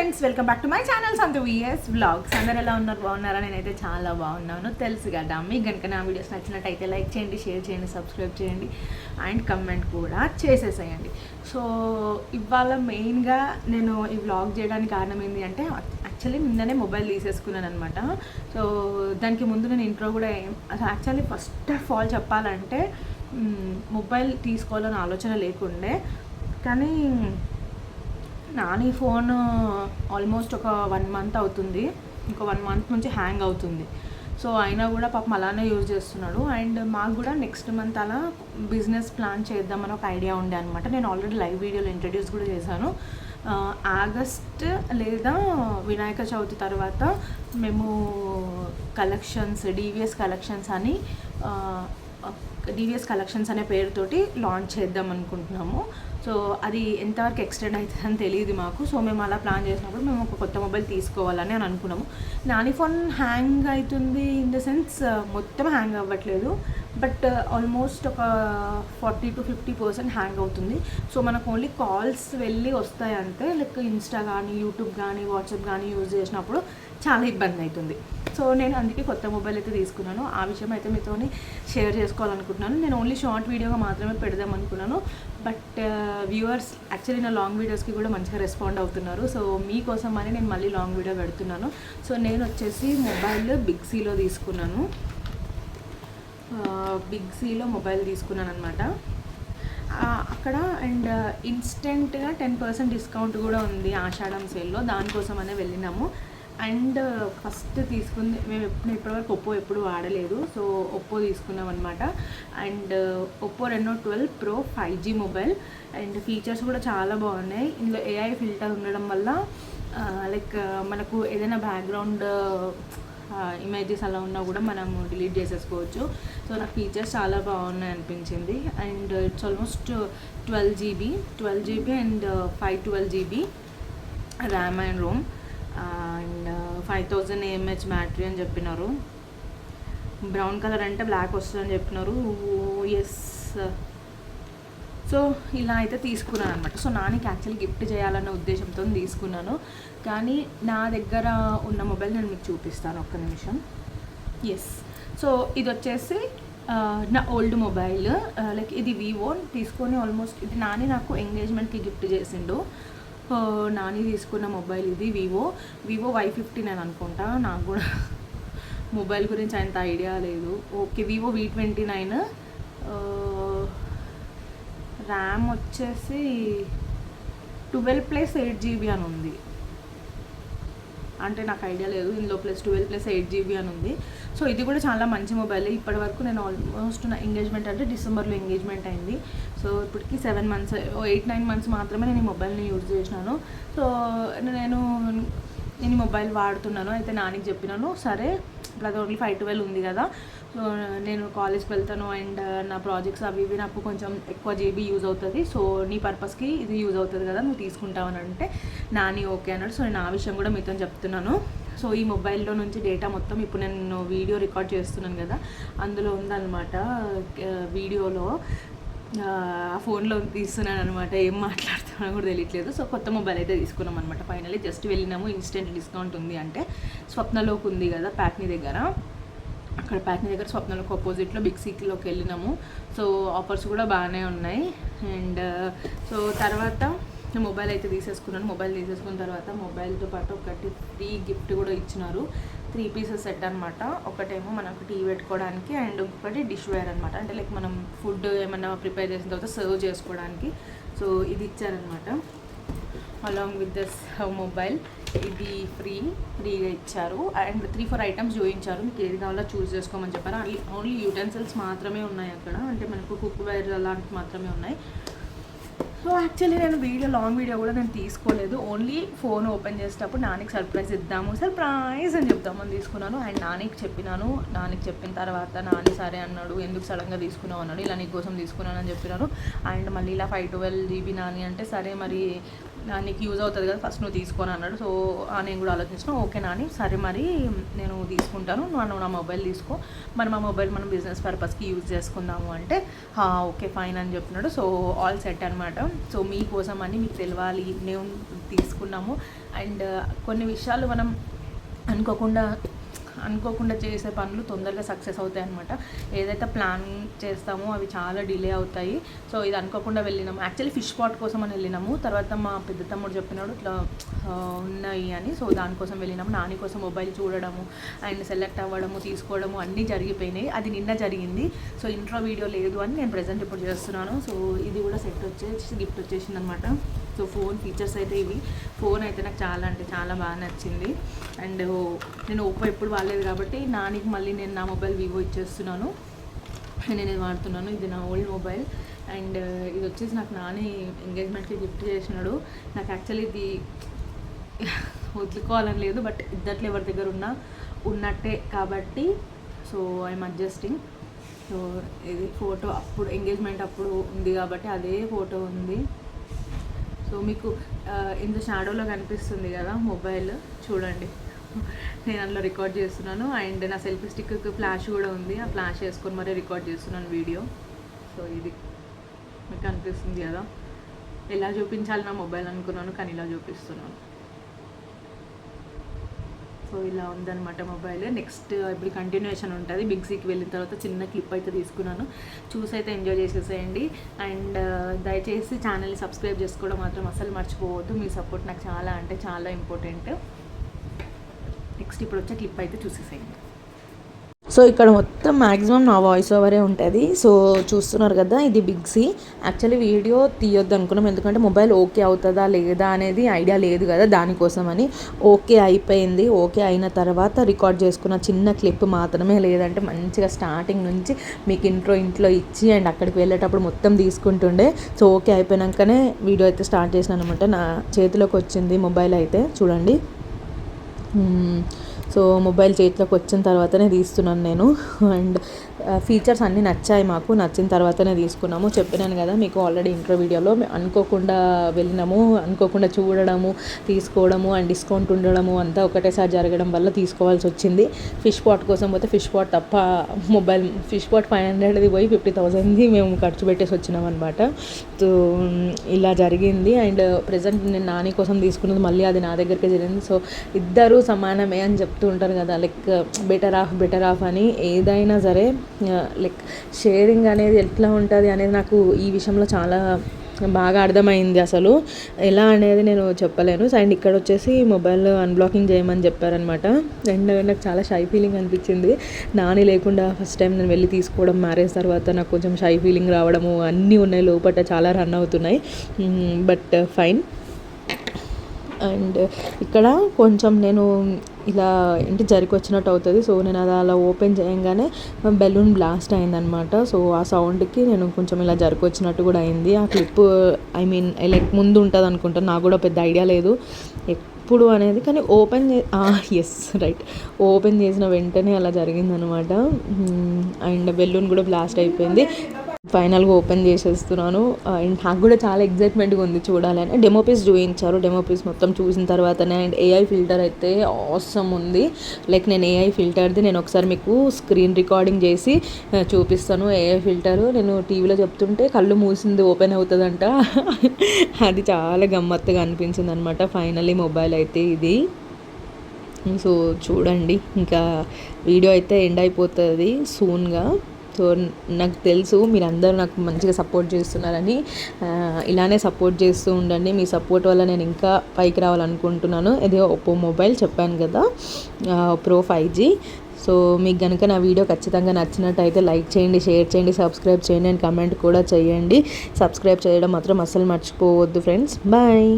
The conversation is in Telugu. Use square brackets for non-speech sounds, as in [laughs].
Friends welcome back to my channel Santha VS vlogs అందరు ఎలా ఉన్నారు? బాగున్నారా? నేనైతే చాలా బాగున్నాను. తెలుసు కదా మీకు కనుక నా వీడియోస్ నచ్చినట్టయితే లైక్ చేయండి షేర్ చేయండి సబ్స్క్రైబ్ చేయండి అండ్ కమెంట్ కూడా చేసేసేయండి. సో ఇవాళ మెయిన్గా నేను ఈ వ్లాగ్ చేయడానికి కారణం ఏంటి అంటే యాక్చువల్లీ నిన్ననే మొబైల్ తీసేసుకున్నాను అనమాట సో దానికి ముందు నేను ఇంట్రో కూడా ఏం యాక్చువల్లీ ఫస్ట్ ఆఫ్ ఆల్ చెప్పాలంటే మొబైల్ తీసుకోవాలని ఆలోచన లేకుండే కానీ నాని ఫోన్ uh, ఆల్మోస్ట్ ఒక వన్ మంత్ అవుతుంది. ఇంకో వన్ మంత్ నుంచి హ్యాంగ్ అవుతుంది. సో అయినా కూడా పాపం అలానే యూజ్ చేస్తున్నాడు. అండ్ మాకు కూడా నెక్స్ట్ మంత్ అలా బిజినెస్ ప్లాన్ చేద్దామని ఒక ఐడియా ఉండే అనమాట నేను ఆల్రెడీ లైవ్ వీడియోలో ఇంట్రడ్యూస్ కూడా చేశాను. Uh, ఆగస్ట్ లేదా వినాయక చవితి తర్వాత మేము కలెక్షన్స్ డివిఎస్ కలెక్షన్స్ అని uh, డివిఎస్ కలెక్షన్స్ అనే పేరుతోటి లాంచ్ చేద్దాం అనుకుంటున్నాము. సో అది ఎంతవరకు ఎక్స్టెండ్ అవుతుందని తెలియదు మాకు. సో మేము అలా ప్లాన్ చేసినప్పుడు మేము ఒక కొత్త మొబైల్ తీసుకోవాలని అని అనుకున్నాము. నాని ఫోన్ హ్యాంగ్ అవుతుంది ఇన్ ద సెన్స్ మొత్తం హ్యాంగ్ అవ్వట్లేదు. బట్ ఆల్మోస్ట్ ఒక forty to fifty percent hang అవుతుంది. సో మనకు ఓన్లీ కాల్స్ వెళ్ళి వస్తాయి అంతే లైక్ ఇన్స్టా కానీ యూట్యూబ్ కానీ వాట్సాప్ కానీ యూజ్ చేసినప్పుడు చాలా ఇబ్బంది అవుతుంది. సో నేను అందుకే కొత్త మొబైల్ అయితే తీసుకున్నాను. ఆ విషయం అయితే మీతోని షేర్ చేసుకోవాలనుకుంటున్నాను. నేను ఓన్లీ షార్ట్ వీడియోగా మాత్రమే పెడదాం అనుకున్నాను. బట్ వ్యూవర్స్ యాక్చువల్లీ నా లాంగ్ వీడియోస్కి కూడా మంచిగా రెస్పాండ్ అవుతున్నారు. సో మీకోసం అని నేను మళ్ళీ లాంగ్ వీడియో పెడుతున్నాను. సో నేను వచ్చేసి మొబైల్ బిగ్ సీలో తీసుకున్నాను. బిగ్ సీలో మొబైల్ తీసుకున్నాను అనమాట అక్కడ అండ్ ఇన్స్టెంట్గా టెన్ పర్సెంట్ డిస్కౌంట్ కూడా ఉంది ఆషాఢం సేల్లో దానికోసమనే వెళ్ళినాము. అండ్ ఫస్ట్ తీసుకుంది మేము ఎప్పుడు ఇప్పటివరకు ఒప్పో ఎప్పుడు వాడలేదు. సో ఒప్పో తీసుకున్నాం అనమాట and Oppo Reno twelve pro five G mobile. And features కూడా చాలా బాగున్నాయి. ఇందులో ఏఐ ఫిల్టర్ ఉండడం వల్ల లైక్ మనకు ఏదైనా బ్యాక్గ్రౌండ్ ఇమేజెస్ అలా ఉన్నా కూడా మనము డిలీట్ చేసేసుకోవచ్చు. సో నాకు ఫీచర్స్ చాలా బాగున్నాయి అనిపించింది. And it's almost twelve GB twelve GB and five twelve GB RAM and ROM. And five thousand mAh battery అని చెప్పినారు. బ్రౌన్ కలర్ అంటే బ్లాక్ వస్తుందని చెప్పినారు. Oh, ఎస్ సో ఇలా అయితే తీసుకున్నాను అనమాట సో నానికి యాక్చువల్లీ గిఫ్ట్ చేయాలన్న ఉద్దేశంతో తీసుకున్నాను. కానీ నా దగ్గర ఉన్న మొబైల్ నేను మీకు చూపిస్తాను ఒక్క నిమిషం. ఎస్ సో ఇది వచ్చేసి uh, నా ఓల్డ్ మొబైల్ లైక్ ఇది వివో తీసుకొని ఆల్మోస్ట్ ఇది నాని నాకు ఎంగేజ్మెంట్కి గిఫ్ట్ చేసిండు. నాని తీసుకున్న మొబైల్ ఇది వివో వివో వై ఫిఫ్టీ నేను అనుకుంటా. నాకు కూడా మొబైల్ గురించి అంత ఐడియా లేదు. Okay Vivo V twenty nine RAM వచ్చేసి ట్వెల్వ్ ప్లస్ ఎయిట్ జీబీ అని ఉంది. అంటే నాకు ఐడియా లేదు. ఇందులో plus twelve plus eight GB అని ఉంది. సో ఇది కూడా చాలా మంచి మొబైల్ ఇప్పటి వరకు నేను ఆల్మోస్ట్ నా ఎంగేజ్మెంట్ అంటే డిసెంబర్లో ఎంగేజ్మెంట్ అయింది. సో ఇప్పటికి seven months eight nine months మాత్రమే నేను ఈ మొబైల్ని యూజ్ చేసినాను. సో నేను నేను ఈ మొబైల్ వాడుతున్నాను. అయితే నానికి చెప్పినాను సరే ఇప్పుడు అది ఓన్లీ ఫైవ్ ట్వెల్వ్ ఉంది కదా. సో నేను కాలేజ్కి వెళ్తాను అండ్ నా ప్రాజెక్ట్స్ అవి ఇవి నాకు కొంచెం ఎక్కువ జీబీ యూజ్ అవుతుంది. సో నీ పర్పస్కి ఇది యూజ్ అవుతుంది కదా నువ్వు తీసుకుంటావని అంటే నాని ఓకే అన్నాడు. సో నేను ఆ విషయం కూడా మీతో చెప్తున్నాను. సో ఈ మొబైల్లో నుంచి డేటా మొత్తం ఇప్పుడు నేను వీడియో రికార్డ్ చేస్తున్నాను కదా అందులో ఉందన్నమాట. వీడియోలో ఆ ఫోన్లో తీస్తున్నాను అనమాట ఏం మాట్లాడుతున్నా కూడా తెలియట్లేదు. సో కొత్త మొబైల్ అయితే తీసుకున్నాం అనమాట ఫైనల్లీ జస్ట్ వెళ్ళినాము. ఇన్స్టెంట్ డిస్కౌంట్ ఉంది అంటే స్వప్నలోకి ఉంది కదా ప్యాక్ని దగ్గర. అక్కడ ప్యాక్ని దగ్గర స్వప్నలోకి ఆపోజిట్లో బిగ్ సిటీలోకి వెళ్ళినాము. సో ఆఫర్స్ కూడా బాగానే ఉన్నాయి. అండ్ సో తర్వాత నేను మొబైల్ అయితే తీసేసుకున్నాను. మొబైల్ తీసేసుకున్న తర్వాత మొబైల్తో పాటు ఒకటి ఫ్రీ గిఫ్ట్ కూడా ఇచ్చినారు. త్రీ పీసెస్ సెట్ అనమాట ఒకటేమో మనకు టీ పెట్టుకోవడానికి అండ్ ఇంకొకటి డిష్ వేర్ అనమాట అంటే లైక్ మనం ఫుడ్ ఏమన్నా ప్రిపేర్ చేసిన తర్వాత సర్వ్ చేసుకోవడానికి. సో ఇది ఇచ్చారనమాట అలాంగ్ విత్ దస్ మొబైల్ ఇది ఫ్రీ ఫ్రీగా ఇచ్చారు. అండ్ త్రీ ఫోర్ ఐటమ్స్ చూపించారు. మీకు ఏది కావాలో చూస్ చేసుకోమని చెప్పారు. ఓన్లీ ఓన్లీ యూటెన్సిల్స్ మాత్రమే ఉన్నాయి అక్కడ. అంటే మనకు కుక్ వేర్ అలాంటివి మాత్రమే ఉన్నాయి. యాక్చువల్లీ నేను వీడియో లాంగ్ వీడియో కూడా నేను తీసుకోలేదు. ఓన్లీ ఫోన్ ఓపెన్ చేసేటప్పుడు నానికి సర్ప్రైజ్ ఇద్దాము. సర్ప్రైజ్ అని చెప్దామని తీసుకున్నాను. అండ్ నానికి చెప్పినాను. నానికి చెప్పిన తర్వాత నాని సరే అన్నాడు. ఎందుకు సడన్గా తీసుకున్నావు అన్నాడు. ఇలా నీకోసం తీసుకున్నాను అని చెప్పినాను. అండ్ మళ్ళీ ఇలా ఫైవ్ ట్వెల్వ్ జీబీ నాని అంటే సరే మరి నీకు యూజ్ అవుతుంది కదా ఫస్ట్ నువ్వు తీసుకొని అన్నాడు. సో ఆ నేను కూడా ఆలోచించిన ఓకే నాని సరే మరి నేను తీసుకుంటాను. నువ్వు నా మొబైల్ తీసుకో. మరి మా మొబైల్ మనం బిజినెస్ పర్పస్కి యూజ్ చేసుకుందాము అంటే ఓకే ఫైన్ అని చెప్తున్నాడు సో ఆల్ సెట్ అనమాట సో మీకోసం అని మీకు తెలియాలి. మేము తీసుకున్నాము. అండ్ కొన్ని విషయాలు మనం అనుకోకుండా అనుకోకుండా చేసే పనులు తొందరగా సక్సెస్ అవుతాయి అనమాట ఏదైతే ప్లాన్ చేస్తామో అవి చాలా డిలే అవుతాయి. సో ఇది అనుకోకుండా వెళ్ళినాము యాక్చువల్లీ ఫిష్ పాట్ కోసం అని వెళ్ళినాము. తర్వాత మా పెద్ద తమ్ముడు చెప్పినాడు ఇట్లా ఉన్నాయి అని. సో దానికోసం వెళ్ళినాము. నాని కోసం మొబైల్ చూడడము అండ్ సెలెక్ట్ అవ్వడము తీసుకోవడము అన్నీ జరిగిపోయినాయి. అది నిన్న జరిగింది. సో ఇంట్రో వీడియో లేదు అని నేను ప్రజెంట్ ఇప్పుడు చేస్తున్నాను. సో ఇది కూడా సెట్ వచ్చేసి గిఫ్ట్ వచ్చేసింది అనమాట సో ఫోన్ ఫీచర్స్ అయితే ఇవి. ఫోన్ అయితే నాకు చాలా అంటే చాలా బాగా నచ్చింది. అండ్ నేను ఓపో ఎప్పుడు వాడలేదు కాబట్టి నానికి మళ్ళీ నేను నా మొబైల్ వివో ఇచ్చేస్తున్నాను. నేను ఇది వాడుతున్నాను. ఇది నా ఓల్డ్ మొబైల్. అండ్ ఇది వచ్చేసి నాకు నాని ఎంగేజ్మెంట్కి గిఫ్ట్ చేసినాడు. నాకు యాక్చువల్లీ ఇది వదులుకోవాలని లేదు బట్ ఇద్దట్లో ఎవరి దగ్గర ఉన్నా ఉన్నట్టే కాబట్టి సో ఐఎమ్ అడ్జస్టింగ్. సో ఇది ఫోటో అప్పుడు ఎంగేజ్మెంట్ అప్పుడు ఉంది కాబట్టి అదే ఫోటో ఉంది. సో మీకు ఇంత షాడోలో కనిపిస్తుంది కదా మొబైల్ చూడండి. నేను అందులో రికార్డ్ చేస్తున్నాను. అండ్ నా సెల్ఫీ స్టిక్కి ఫ్లాష్ కూడా ఉంది. ఆ ఫ్లాష్ వేసుకొని మరీ రికార్డ్ చేస్తున్నాను వీడియో. సో ఇది మీకు అనిపిస్తుంది కదా. ఎలా చూపించాలి నా మొబైల్ అనుకున్నాను కానీ ఇలా చూపిస్తున్నాను. సో ఇలా ఉందన్నమాట మొబైల్. నెక్స్ట్ ఇప్పుడు కంటిన్యూషన్ ఉంటుంది. బిగ్ సీకి వెళ్ళిన తర్వాత చిన్న క్లిప్ అయితే తీసుకున్నాను. చూసి అయితే ఎంజాయ్ చేసేసేయండి. అండ్ uh, దయచేసి ఛానల్ని సబ్స్క్రైబ్ చేసుకోవడం మాత్రం అసలు మర్చిపోవద్దు. మీ సపోర్ట్ నాకు చాలా అంటే చాలా ఇంపార్టెంట్ నెక్స్ట్ ఇప్పుడు వచ్చే క్లిప్ అయితే చూసేసేయండి. సో ఇక్కడ మొత్తం మ్యాక్సిమం నా వాయిస్ ఓవరే ఉంటుంది. సో చూస్తున్నారు కదా ఇది బిగ్ సి యాక్చువల్లీ వీడియో తీయొద్దు అనుకున్నాం. ఎందుకంటే మొబైల్ ఓకే అవుతుందా లేదా అనేది ఐడియా లేదు కదా దానికోసం అని ఓకే అయిపోయింది. ఓకే అయిన తర్వాత రికార్డ్ చేసుకున్న చిన్న క్లిప్ మాత్రమే లేదంటే మంచిగా స్టార్టింగ్ నుంచి మీకు ఇంట్రో ఇంట్లో ఇచ్చి అండ్ అక్కడికి వెళ్ళేటప్పుడు మొత్తం తీసుకుంటుండే. సో ఓకే అయిపోయినాకనే వీడియో అయితే స్టార్ట్ చేసినాను అనమాట నా చేతిలోకి వచ్చింది మొబైల్ అయితే. చూడండి. Hmm. సో మొబైల్ చేతిలోకి వచ్చిన తర్వాతనే తీస్తున్నాను నేను. అండ్ ఫీచర్స్ అన్నీ నచ్చాయి మాకు. నచ్చిన తర్వాతనే తీసుకున్నాము. చెప్పినాను కదా మీకు ఆల్రెడీ ఇంట్రో వీడియోలో అనుకోకుండా వెళ్ళినాము అనుకోకుండా చూడడము తీసుకోవడము అండ్ డిస్కౌంట్ ఉండడము అంతా ఒకటేసారి జరగడం వల్ల తీసుకోవాల్సి వచ్చింది. ఫిష్ పాట్ కోసం పోతే ఫిష్ పాట్ తప్ప మొబైల్ ఫిష్ పాట్ ఫైవ్ హండ్రెడ్ది పోయి ఫిఫ్టీ థౌసండ్ది మేము ఖర్చు పెట్టేసి వచ్చినాం అనమాట సో ఇలా జరిగింది. అండ్ ప్రజెంట్ నేను నాని కోసం తీసుకున్నది మళ్ళీ అది నా దగ్గరికి జరిగింది. సో ఇద్దరు సమానమే అని చెప్తూ ఉంటారు కదా like better off better off అని. ఏదైనా సరే లైక్ షేరింగ్ అనేది ఎట్లా ఉంటుంది అనేది నాకు ఈ విషయంలో చాలా బాగా అర్థమైంది అసలు. ఎలా అనేది నేను చెప్పలేను. అండ్ ఇక్కడ వచ్చేసి మొబైల్ అన్బ్లాకింగ్ చేయమని చెప్పారనమాట అండ్ నాకు చాలా షై ఫీలింగ్ అనిపించింది. నాని లేకుండా ఫస్ట్ టైం నేను వెళ్ళి తీసుకోవడం మ్యారేజ్ తర్వాత నాకు కొంచెం షై ఫీలింగ్ రావడము అన్నీ ఉన్నాయి. లోపల చాలా రన్ అవుతున్నాయి. బట్ ఫైన్ అండ్ ఇక్కడ కొంచెం నేను ఇలా ఇంటి జరికి వచ్చినట్టు అవుతుంది. సో నేను అది అలా ఓపెన్ చేయగానే బెలూన్ బ్లాస్ట్ అయిందనమాట. సో ఆ సౌండ్కి నేను కొంచెం ఇలా జరికి వచ్చినట్టు కూడా అయింది. ఆ క్లిప్ ఐ మీన్ లైక్ ముందు ఉంటుంది అనుకుంటాను నాకు కూడా పెద్ద ఐడియా లేదు. ఎప్పుడు అనేది కానీ ఓపెన్ చే ఎస్ రైట్ ఓపెన్ చేసిన వెంటనే అలా జరిగిందనమాట. అండ్ బెలూన్ కూడా బ్లాస్ట్ అయిపోయింది. ఫైనల్గా ఓపెన్ చేసేస్తున్నాను. అండ్ నాకు కూడా చాలా ఎగ్జైట్మెంట్గా ఉంది చూడాలని డెమో పీస్ చూపించారు. డెమో పీస్ మొత్తం చూసిన తర్వాతనే. అండ్ ఏఐ ఫిల్టర్ అయితే అవసరం ఉంది. లైక్ నేను ఏఐ ఫిల్టర్ది నేను ఒకసారి మీకు స్క్రీన్ రికార్డింగ్ చేసి చూపిస్తాను ఏఐ ఫిల్టరు నేను టీవీలో చెప్తుంటే కళ్ళు మూసింది ఓపెన్ అవుతుందంట. [laughs] అది చాలా గమ్మత్తుగా అనిపించింది అనమాట ఫైనల్లీ మొబైల్ అయితే ఇది. సో చూడండి. ఇంకా వీడియో అయితే ఎండ్ అయిపోతుంది సూన్గా సో నాకు తెలుసు మీరందరూ నాకు మంచిగా సపోర్ట్ చేస్తున్నారని. ఇలానే సపోర్ట్ చేస్తూ ఉండండి. మీ సపోర్ట్ వల్ల నేను ఇంకా పైకి రావాలనుకుంటున్నాను. ఇది ఒప్పో మొబైల్ చెప్పాను కదా ప్రో ఫైవ్ జీ సో మీకు కనుక నా వీడియో ఖచ్చితంగా నచ్చినట్టయితే లైక్ చేయండి షేర్ చేయండి సబ్స్క్రైబ్ చేయండి అండ్ కమెంట్ కూడా చేయండి. సబ్స్క్రైబ్ చేయడం మాత్రం అస్సలు మర్చిపోవద్దు ఫ్రెండ్స్. బాయ్.